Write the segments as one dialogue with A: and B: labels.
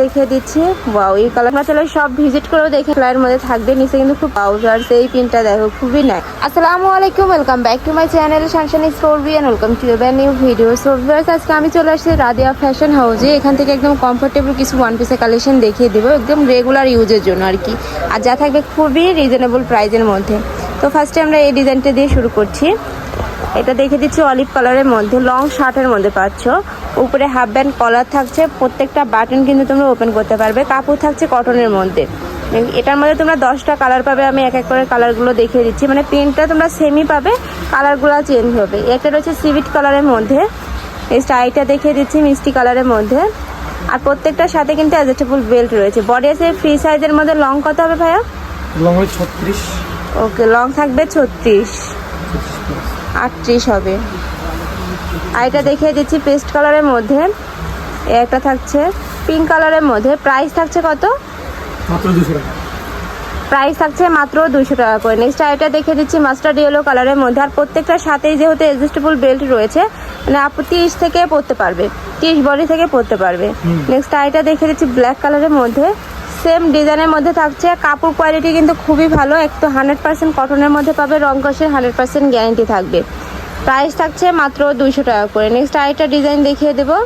A: দেখে দিচ্ছি। এই কালার সব ভিজিট করেও দেখে মধ্যে থাকবে, নিচে কিন্তু খুব সেই পিনটা দেখো, খুবই নাই আসসালামু আলাইকুম to my channel and welcome to new video so আজকে আমি চলে আসছি রাদিয়া ফ্যাশন হাউসে এখান থেকে একদম কমফোর্টেবল কিছু ওয়ান পিসের কালেকশন দেখিয়ে দেবো, একদম রেগুলার ইউজের জন্য আর কি। আর যা থাকবে খুবই রিজনেবল প্রাইজের মধ্যে। তো ফার্স্টে আমরা এই ডিজাইনটা দিয়ে শুরু করছি। এটা দেখে দিচ্ছি অলিভ কালারের মধ্যে লং শার্টের মধ্যে পাচ্ছ। উপরে হাফ ব্যান্ড কলার থাকছে প্রত্যেকটা বাটন কিন্তু তোমরা ওপেন করতে পারবে। কাপড় থাকছে কটনের মধ্যে। এটার মধ্যে তোমরা দশটা কালার পাবে আমি এক এক করে কালারগুলো দেখিয়ে দিচ্ছি। মানে প্রিন্টটা তোমরা সেমই পাবে কালারগুলো চেঞ্জ হবে। একটা রয়েছে সিভিট কালারের মধ্যে। এই স্টাইলটা দেখিয়ে দিচ্ছি মিষ্টি কালারের মধ্যে। আর প্রত্যেকটার সাথে কিন্তু অ্যাডজাস্টেবল বেল্ট রয়েছে। বডি আছে ফ্রি সাইজের মধ্যে লং কত হবে ভাইয়া?
B: লং হয় ছত্রিশ।
A: ওকে লং থাকবে ছত্রিশ। আটত্রিশ হবে। আর এটা দেখিয়ে দিচ্ছি পেস্ট কালারের মধ্যে। একটা থাকছে পিঙ্ক কালারের মধ্যে। প্রাইস থাকছে কত? প্রাইস থাকছে মাত্র দুশো টাকা করে। নেক্সট আইটা দেখে দিচ্ছি মাস্টার্ড ইয়েলো কালারের মধ্যে। আর প্রত্যেকটার সাথেই যেহেতু অ্যাডজাস্টেবল বেল্ট রয়েছে মানে আপু তিরিশ থেকে পরতে পারবে। তিরিশ বডি থেকে পরতে পারবে। নেক্সট আইটা দেখে দিচ্ছি ব্ল্যাক কালারের মধ্যে। সেম ডিজাইনের মধ্যে থাকছে। কাপড় কোয়ালিটি কিন্তু খুবই ভালো। একটু হান্ড্রেড পার্সেন্ট কটনের মধ্যে পাবে। রং কষের হান্ড্রেড পার্সেন্ট গ্যারেন্টি থাকবে। প্রাইস থাকছে মাত্র দুইশো টাকা করে। নেক্সট আরেকটা ডিজাইন দেখিয়ে দেবো।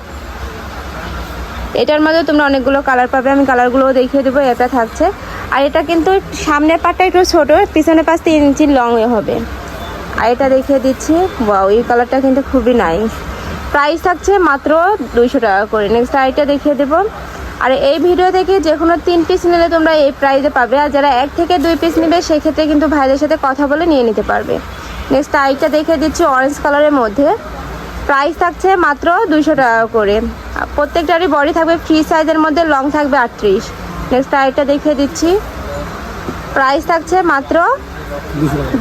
A: এটার মধ্যে তোমরা অনেকগুলো কালার পাবে, আমি কালারগুলোও দেখিয়ে দেবো এটা থাকছে। আর এটা কিন্তু সামনের পাটটা একটু ছোট, পিছনের পাশ তিন ইঞ্চি লং হবে। আর এটা দেখিয়ে দিচ্ছি ওয়াও এই কালারটা কিন্তু খুবই নাইস প্রাইস থাকছে মাত্র দুইশো টাকা করে। নেক্সট আইটা দেখিয়ে দেবো। আর এই ভিডিও থেকে যে কোনো তিন পিস নিলে তোমরা এই প্রাইসে পাবে। আর যারা এক থেকে দুই পিস নেবে, সেক্ষেত্রে কিন্তু ভাইদের সাথে কথা বলে নিয়ে নিতে পারবে। নেক্সট আইটা দেখে দিচ্ছি অরেঞ্জ কালারের মধ্যে। প্রাইস থাকছে মাত্র দুশো টাকা করে। প্রত্যেকটারই বডি থাকবে ফ্রি সাইজের মধ্যে লং থাকবে আটত্রিশ। নেক্সট আইটা দেখিয়ে দিচ্ছি। প্রাইস থাকছে মাত্র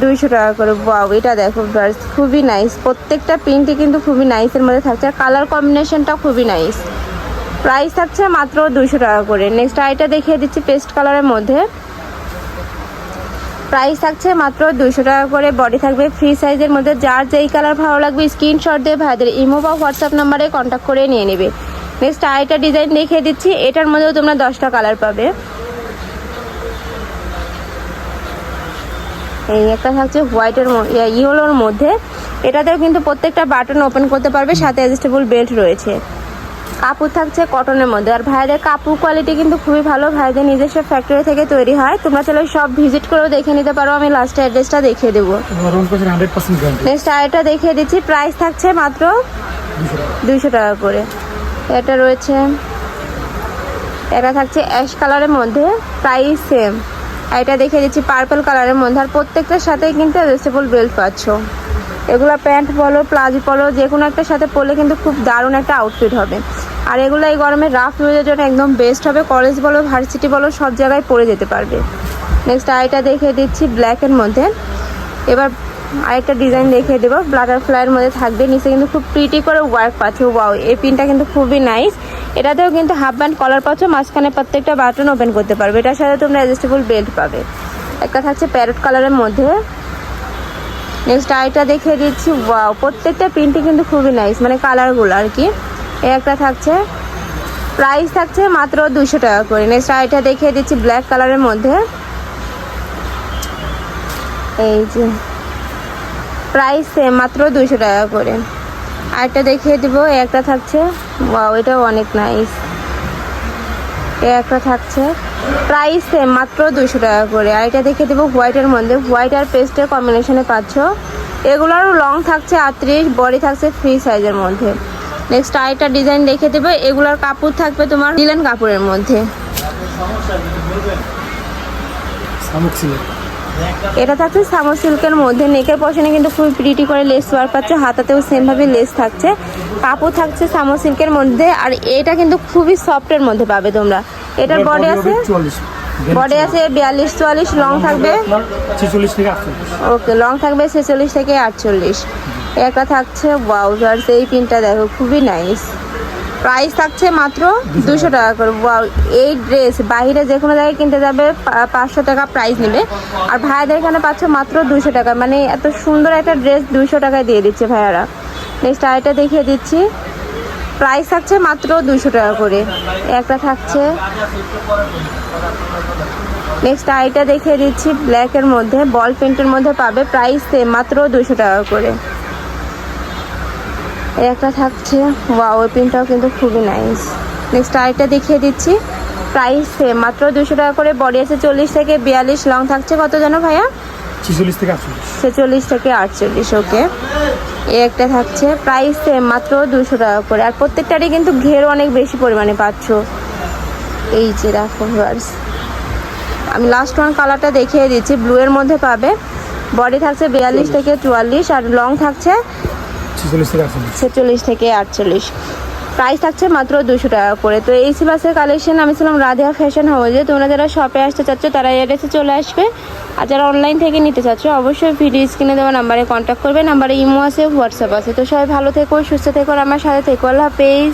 A: দুইশো টাকা করে। বাউ এটা দেখো খুবই নাইস প্রত্যেকটা প্রিন্টই কিন্তু খুবই নাইসের মধ্যে থাকছে। আর কালার কম্বিনেশনটা খুবই নাইস প্রাইস থাকছে মাত্র দুইশো টাকা করে। নেক্সট আইটা দেখিয়ে দিচ্ছি পেস্ট কালারের মধ্যে। প্রাইস থাকছে মাত্র দুইশো টাকা করে। বডি থাকবে ফ্রি সাইজের মধ্যে। যার যেই কালার ভালো লাগবে স্ক্রিনশট দিয়ে ভাইদের ইমো বা হোয়াটসঅ্যাপ নাম্বারে কন্ট্যাক্ট করে নিয়ে নেবে। নেক্সট আরেকটা ডিজাইন দেখিয়ে দিচ্ছি। এটার মধ্যেও তোমরা দশটা কালার পাবে। এই একটা থাকছে হোয়াইটের ইয়েলোর মধ্যে। এটাতেও কিন্তু প্রত্যেকটা বাটন ওপেন করতে পারবে। সাথে অ্যাডজাস্টেবল বেল্ট রয়েছে। কাপড় থাকছে কটনের মধ্যে। আর ভাইদের কাপড় কোয়ালিটি কিন্তু খুবই ভালো। ভাইদের নিজস্ব ফ্যাক্টরি থেকে তৈরি হয়। তোমরা চলো সব ভিজিট করেও দেখে নিতে পারো। আমি লাস্টে অ্যাড্রেসটা দেখিয়ে দেবো। নেক্সট আরেকটা দেখিয়ে দিচ্ছি। প্রাইস থাকছে মাত্র দুইশো টাকা করে। এটা রয়েছে এটা থাকছে অ্যাশ কালারের মধ্যে। প্রাইস সেম আর এটা দেখে দিচ্ছি পার্পল কালারের মধ্যে। আর প্রত্যেকটার সাথেই কিন্তু অ্যাডজাস্টেবল বেল্ট পাচ্ছ। এগুলো প্যান্ট বলো প্লাজো বলো যে কোনো একটার সাথে পরলে কিন্তু খুব দারুণ একটা আউটফিট হবে। আর এগুলো এই গরমে রাফ ইউজের জন্য একদম বেস্ট হবে। কলেজ বলো ভার্সিটি বলো, সব জায়গায় পরে যেতে পারবে। নেক্সট আরেকটা দেখিয়ে দিচ্ছি ব্ল্যাকের মধ্যে। এবার আরেকটা ডিজাইন দেখিয়ে দেবো। বাটারফ্লাইয়ের মধ্যে থাকবে। নিচে কিন্তু খুব প্রিটি করে ওয়ার্ক পাচ্ছে। ওয়াও এই পিনটা কিন্তু খুবই নাইস এটাতেও কিন্তু হাফ ব্যান্ড কলার পাচ্ছ, মাঝখানে প্রত্যেকটা বাটন ওপেন করতে পারবে। এটার সাথে তোমরা অ্যাডজাস্টেবল বেল্ট পাবে। একটা থাকছে প্যারট কালারের মধ্যে। নেক্সট আইটা দেখিয়ে দিচ্ছি। ওয়াও প্রত্যেকটা প্রিন্টই কিন্তু খুবই নাইস মানে কালারগুলো আর কি। একটা থাকছে। প্রাইস থাকছে মাত্র দুশো টাকা করে। নেক্সট আইটা দেখিয়ে দিচ্ছি ব্ল্যাক কালারের মধ্যে। এই যে প্রাইস সেম মাত্র দুশো টাকা করে। আরেকটা দেখিয়ে দিব একটা থাকছে। ওয়াও এটাও অনেক নাইস একটা থাকছে। প্রাইস সেম মাত্র দুশো টাকা করে। আর এটা দেবো হোয়াইটের মধ্যে। হোয়াইট আর পেস্টের কম্বিনেশনে পাচ্ছ। এগুলোরও লং থাকছে আটত্রিশ বডি থাকছে ফ্রি সাইজের মধ্যে। নেক্সট আরেকটা ডিজাইন দেখে দেবে। এগুলোর কাপড় থাকবে তোমার লিলেন কাপড়ের মধ্যে। এটা থাকছে সামর সিল্কের মধ্যে। নেকের পশনে কিন্তু খুব প্রিটি করে লেস ওয়ার্ক পাচ্ছে। হাতাতেও সেমভাবে লেস থাকছে। কাপড় থাকছে সামর সিল্কের মধ্যে। আর এটা কিন্তু খুবই সফটের মধ্যে পাবে তোমরা। এটার বডি আছে? বডি আছে বিয়াল্লিশ চুয়াল্লিশ লং থাকবে। ওকে লং থাকবে ছেচল্লিশ থেকে আটচল্লিশ। একটা থাকছে ওয়াউজার এই পিনটা দেখো, খুবই নাইস প্রাইস থাকছে মাত্র দুশো টাকা করে। এই ড্রেস বাইরে যে কোনো জায়গায় কিনতে যাবে পাঁচশো টাকা প্রাইস নেবে। আর ভাইয়াদের এখানে পাচ্ছ মাত্র দুশো টাকা। মানে এত সুন্দর একটা ড্রেস দুশো টাকায় দিয়ে দিচ্ছে ভাইয়ারা। নেক্সট আরেকটা দেখিয়ে দিচ্ছি। প্রাইস থাকছে মাত্র দুশো টাকা করে। একটা থাকছে। নেক্সট আইটা দেখিয়ে দিচ্ছি ব্ল্যাকের মধ্যে বল প্রিন্টের মধ্যে পাবে প্রাইস মাত্র দুশো টাকা করে। এই একটা থাকছে। ওয়াও ওই প্রিন্টটাও কিন্তু খুবই নাইস নেক্সট আরেকটা দেখিয়ে দিচ্ছি। প্রাইস সেম মাত্র দুশো টাকা করে বডি আছে চল্লিশ থেকে বিয়াল্লিশ লং থাকছে কত যেন ভাইয়া?
B: ছিচল্লিশ থেকে আটচল্লিশ।
A: ছেচল্লিশ থেকে আটচল্লিশ ওকে এই একটা থাকছে। প্রাইস সেম মাত্র দুশো টাকা করে। আর প্রত্যেকটারই কিন্তু ঘের অনেক বেশি পরিমাণে পাচ্ছ। এই যে দেখো ভিউয়ার্স আমি লাস্ট ওয়ান কালারটা দেখিয়ে দিচ্ছি। ব্লু এর মধ্যে পাবে। বডি থাকছে বিয়াল্লিশ থেকে চুয়াল্লিশ আর লং থাকছে
B: ছিচল্লিশ থেকে আটচল্লিশ।
A: প্রাইস থাকছে মাত্র দুশো টাকা করে। তো এই সিলাসের কালেকশন আমি ছিলাম রাধিয়া ফ্যাশন হাউসে তোমরা যারা শপে আসতে চাচ্ছ, তারা এড্রেসে চলে আসবে। আর যারা অনলাইন থেকে নিতে চাচ্ছ, অবশ্যই ভিডিও স্ক্রিনে দেওয়া নাম্বারে কন্ট্যাক্ট করবে। নাম্বারে ইমো আছে হোয়াটসঅ্যাপ আছে। তো সবাই ভালো থেকো, সুস্থ থেকো আমার সাথে থেকো। আল্লাহ হাফেজ।